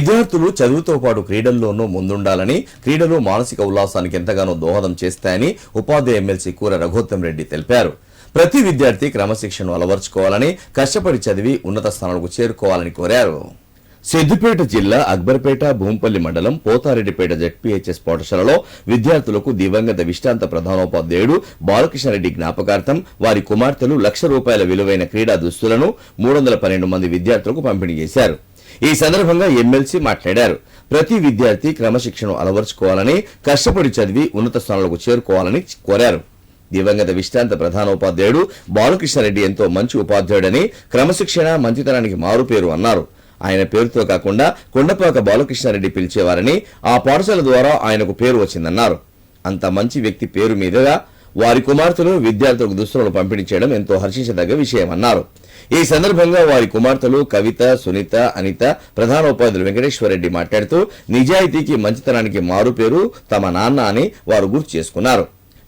విద్యార్థులు చదువుతో పాటు క్రీడల్లోనూ ముందుండాలని క్రీడలు మానసిక ఉల్లాసానికి ఎంతగానో దోహదం చేస్తాయని ఉపాధ్యాయ ఎమ్మెల్సీ కూర రఘోత్తం రెడ్డి తెలిపారు. ప్రతి విద్యార్థి క్రమశిక్షణను అలవర్చుకోవాలని కష్టపడి చదివి ఉన్నత స్థానాలకు చేరుకోవాలని కోరారు. సిద్దిపేట జిల్లా అక్బర్పేట భూంపల్లి మండలం పోతారెడ్డిపేట జెడ్పీహెచ్ఎస్ పాఠశాలలో విద్యార్థులకు దివంగత విశ్రాంత ప్రధానోపాధ్యాయుడు బాలకృష్ణారెడ్డి జ్ఞాపకార్థం వారి కుమార్తెలు లక్ష రూపాయల విలువైన క్రీడా దుస్తులను మూడు వందల పన్నెండు మంది విద్యార్థులకు పంపిణీ చేశారు. ఈ సందర్భంగా ఎమ్మెల్సీ మాట్లాడారు. ప్రతి విద్యార్థి క్రమశిక్షణను అలవర్చుకోవాలని కష్టపడి చదివి ఉన్నత స్థానాలకు చేరుకోవాలని కోరారు. దివంగత విశ్రాంత ప్రధానోపాధ్యాయుడు బాలకృష్ణారెడ్డి ఎంతో మంచి ఉపాధ్యాయుడని క్రమశిక్షణ మంచితనానికి మారుపేరు అన్నారు. ఆయన పేరుతో కాకుండా కొండపాక బాలకృష్ణారెడ్డి పిలిచేవారని ఆ పాఠశాల ద్వారా ఆయనకు పేరు వచ్చిందన్నారు. అంత మంచి వ్యక్తి పేరు మీదుగా వారి కుమార్తెలు విద్యార్థులకు దుస్తులను పంపిణీ చేయడం ఎంతో హర్షించదగ్గ విషయమన్నారు. ఈ సందర్భంగా వారి కుమార్తెలు కవిత సునీత అనిత ప్రధాన ఉపాధ్యాయ వెంకటేశ్వర వెంకటేశ్వరరెడ్డి మాట్లాడుతూ నిజాయితీకి మంచితనానికి మారు పేరు తమ నాన్న అని వారు గుర్తు చేసుకున్నారు.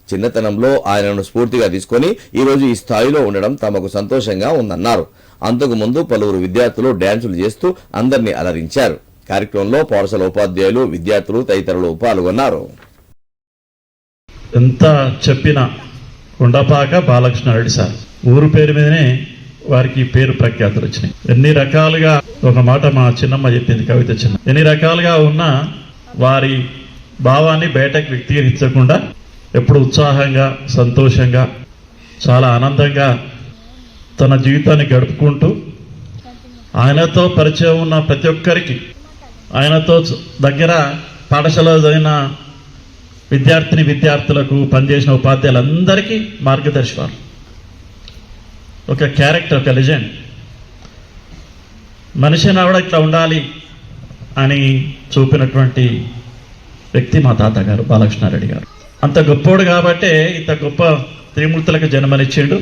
చిన్నతనంలో ఆయనను స్ఫూర్తిగా తీసుకొని ఈ రోజు ఈ స్థాయిలో ఉండడం తమకు సంతోషంగా ఉందన్నారు. అంతకు ముందు పలువురు విద్యార్థులు డ్యాన్సులు చేస్తూ అందరినీ అలరించారు. కార్యక్రమంలో పాఠశాల ఉపాధ్యాయులు విద్యార్థులు తదితరులు పాల్గొన్నారు. ఎంత చెప్పిన కొండపాక బాలకృష్ణారెడ్డి సార్. ఊరు పేరు మీదనే వారికి పేరు ప్రఖ్యాతులు వచ్చినాయి. ఎన్ని రకాలుగా ఒక మాట మా చిన్నమ్మ చెప్పింది కవిత చిన్న ఎన్ని రకాలుగా ఉన్నా వారి భావాన్ని బయటకు వ్యక్తీకరించకుండా ఎప్పుడు ఉత్సాహంగా సంతోషంగా చాలా ఆనందంగా తన జీవితాన్ని గడుపుకుంటూ ఆయనతో పరిచయం ఉన్న ప్రతి ఒక్కరికి ఆయనతో దగ్గర పాఠశాలలో చదివిన విద్యార్థిని విద్యార్థులకు పనిచేసిన ఉపాధ్యాయులందరికీ మార్గదర్శకాలు. ఒక క్యారెక్టర్ ఒక లెజెండ్. మనిషి కూడా ఇట్లా ఉండాలి అని చూపినటువంటి వ్యక్తి మా తాతగారు బాలకృష్ణారెడ్డి గారు. అంత గొప్పోడు కాబట్టే ఇంత గొప్ప త్రిమూర్తులకు జన్మనిచ్చిండు.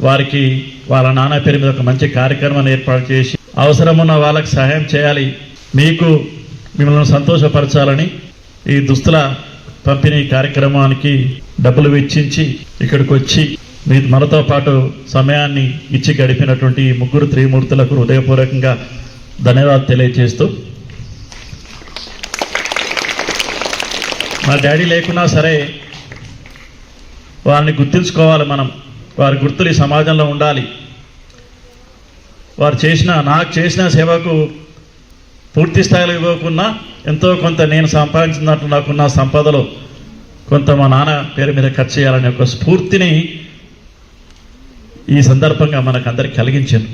వారికి వాళ్ళ నాన్న పేరు మీద ఒక మంచి కార్యక్రమాన్ని ఏర్పాటు చేసి అవసరం ఉన్న వాళ్ళకి సహాయం చేయాలి. మీకు మిమ్మల్ని సంతోషపరచాలని ఈ దుస్తుల పంపిణీ కార్యక్రమానికి డబ్బులు వెచ్చించి ఇక్కడికి వచ్చి మనతో పాటు సమయాన్ని ఇచ్చి గడిపినటువంటి ముగ్గురు త్రిమూర్తులకు హృదయపూర్వకంగా ధన్యవాదాలు తెలియజేస్తూ మా డాడీ లేకున్నా సరే వారిని గుర్తించుకోవాలి మనం. వారి గుర్తులు ఈ సమాజంలో ఉండాలి. వారు చేసిన నాకు చేసిన సేవకు పూర్తి స్థాయిలో ఇవ్వకున్నా ఎంతో కొంత నేను సంపాదించినట్టు నాకున్న సంపదలో కొంత మా నాన్న పేరు మీద ఖర్చు చేయాలనే ఒక స్ఫూర్తిని ఈ సందర్భంగా మనకందరికి కలిగించాను.